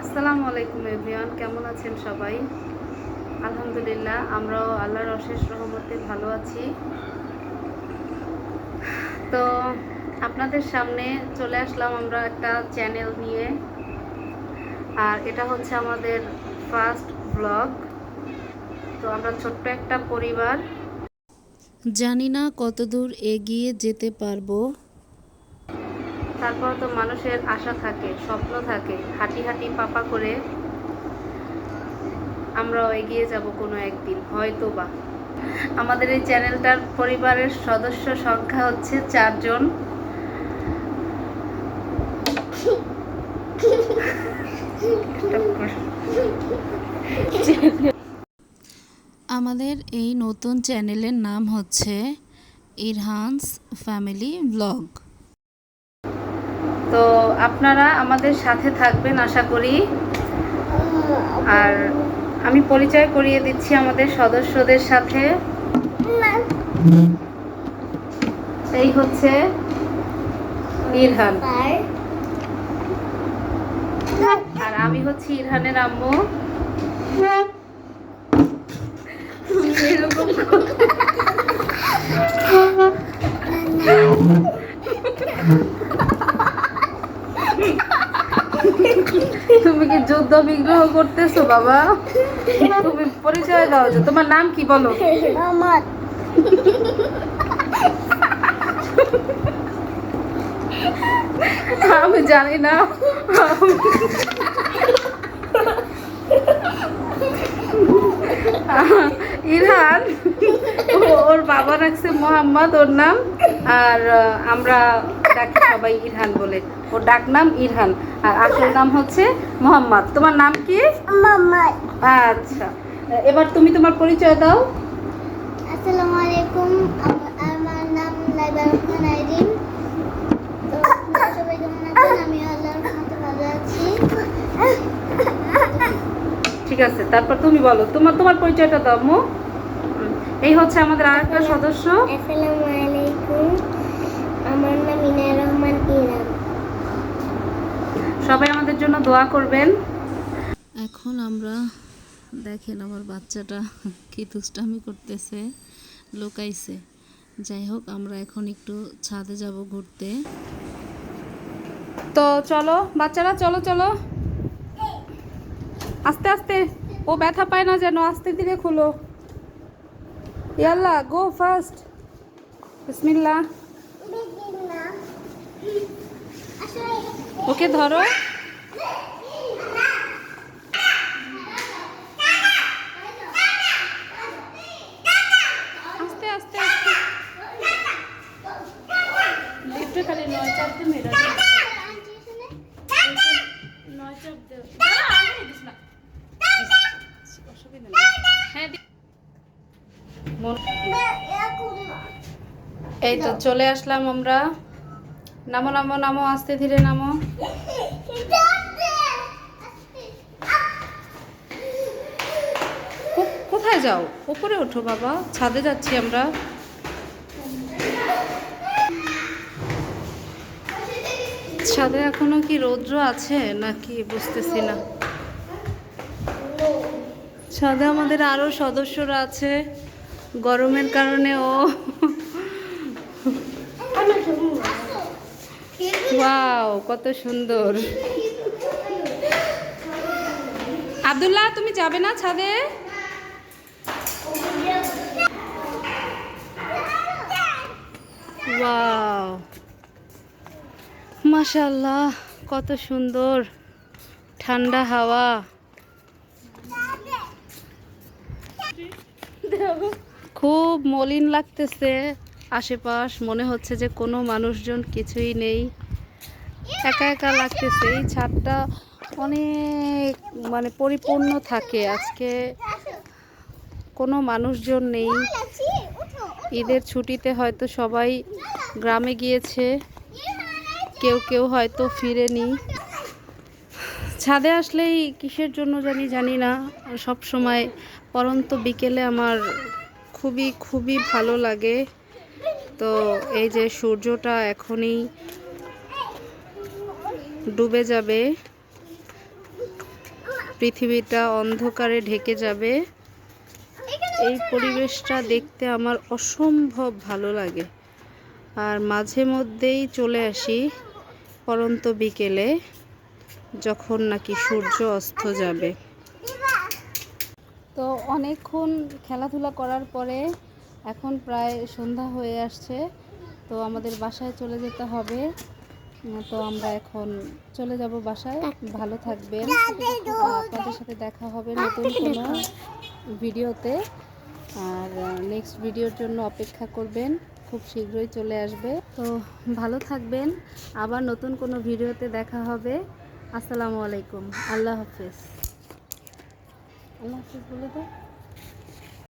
আসসালামু আলাইকুম এভরিওয়ান, কেমন আছেন সবাই? আলহামদুলিল্লাহ, আমরাও আল্লাহর অশেষ রহমতে ভালো আছি। তো আপনাদের সামনে চলে আসলাম আমরা একটা চ্যানেল নিয়ে। আর এটা হচ্ছে আমাদের ফার্স্ট ব্লগ। তো আমরা ছোট্ট একটা পরিবার। জানি না কতদূর এগিয়ে যেতে পারব। তারপর তো মানুষের আশা থাকে, স্বপ্ন থাকে, হাঁটি হাঁটি পাপা করে আমরাও এগিয়ে যাব কোনো একদিন হয়তো বা আমাদের এই চ্যানেলটার পরিবারের সদস্য সংখ্যা হচ্ছে চারজন। আমাদের এই নতুন চ্যানেলের নাম হচ্ছে ইরহানস ফ্যামিলি ব্লগ। তো আপনারা আমাদের সাথে থাকবেন আশা করি। আর আমি পরিচয় করিয়ে দিচ্ছি আমাদের সদস্যদের সাথে। এই হচ্ছে ইরহান। আর আমি হচ্ছি ইরহানের আম্মু। এরকম তুমি কি যুদ্ধ বিগ্রহ করতেছো বাবা? তুমি পরিচয় দাও যে তোমার নাম কি বলো? আমার। আমি জানি না। ইরহান ওর বাবা রাখছে মোহাম্মদ ওর নাম। আর আমরা ডাকি সবাই ইরহান বলে। ওর ডাক নাম ইরহান। আর আসল নাম হচ্ছে মোহাম্মদ। তোমার নাম কি? আচ্ছা। এবার তুমি তোমার পরিচয় দাও। আসসালামু আলাইকুম। আমার নাম লাইবা রহমান আইরিন। তো সবাই কেমন আছেন? আমি আল্লাহর রহমতে ভালো আছি। ঠিক আছে তারপর তুমি বলো। তোমার তোমার পরিচয়টা দাও মো। এই হচ্ছে আমাদের আরেকটা সদস্য। আসসালামু আলাইকুম আমার নাম ইনায়া রহমান ইরান সবাই আমাদের জন্য দোয়া করবেন। এখন আমরা দেখেন আমার বাচ্চাটা কি দুষ্টামি করতেছে লোকাইছে। যাই হোক আমরা এখন একটু ছাদে যাব ঘুরতে। তো চলো বাচ্চারা চলো চলো। আস্তে আস্তে। ও ব্যথা পায় না যেন আস্তে ধীরে খুলো। ইয়াল্লা গো ফার্স্ট বিসমিল্লাহ। ওকে ধরো। হ্যাঁ, এই তো চলে আসলাম আমরা। নামো নামো নামো আস্তে ধীরে নামো কো- কোথায় যাও? উপরে ওঠো বাবা, ছাদে যাচ্ছি আমরা। ছাদে এখনও কি রৌদ্র আছে নাকি বুঝতেছি না। ছাদে আমাদের আরও সদস্যরা আছে, গরমের কারণে ও। ওয়াও, কত সুন্দর। আব্দুল্লাহ, তুমি যাবে না ছাদে? ওয়াও মাশাল্লাহ কত সুন্দর। ঠান্ডা হাওয়া। খুব মলিন লাগতেছে আশেপাশ, মনে হচ্ছে যে কোনো মানুষজন কিছুই নেই। একা একা লাগতেছে, এই ছাদটা অনেক মানে পরিপূর্ণ থাকে। আজকে কোনো মানুষজন নেই। ঈদের ছুটিতে হয়তো সবাই গ্রামে গিয়েছে। কেউ কেউ হয়তো ফিরেনি। ছাদে আসলেই কিসের জন্য জানি জানি না। সব সময় পরন্ত বিকেলে আমার খুবই খুবই ভালো লাগে। তো এই যে সূর্যটা এখনই ডুবে যাবে। পৃথিবীটা অন্ধকারে ঢেকে যাবে। এই পরিবেশটা দেখতে আমার অসম্ভব ভালো লাগে। আর মাঝে মধ্যেই চলে আসি পরন্ত বিকেলে, যখন নাকি সূর্য অস্ত যাবে। তো অনেকক্ষণ খেলাধুলা করার পরে এখন প্রায় সন্ধ্যা হয়ে আসছে, তো আমাদের বাসায় চলে যেতে হবে। তো আমরা এখন চলে যাব বাসায়। ভালো থাকবেন। আপনাদের সাথে দেখা হবে নতুন কোনো ভিডিওতে। আর নেক্সট ভিডিওর জন্য অপেক্ষা করবেন। খুব শীঘ্রই চলে আসবে। তো ভালো থাকবেন। আবার নতুন কোনো ভিডিওতে দেখা হবে। আসসালামু আলাইকুম। আল্লাহ হাফেজ। আল্লাহ হাফেজ বলে দাও।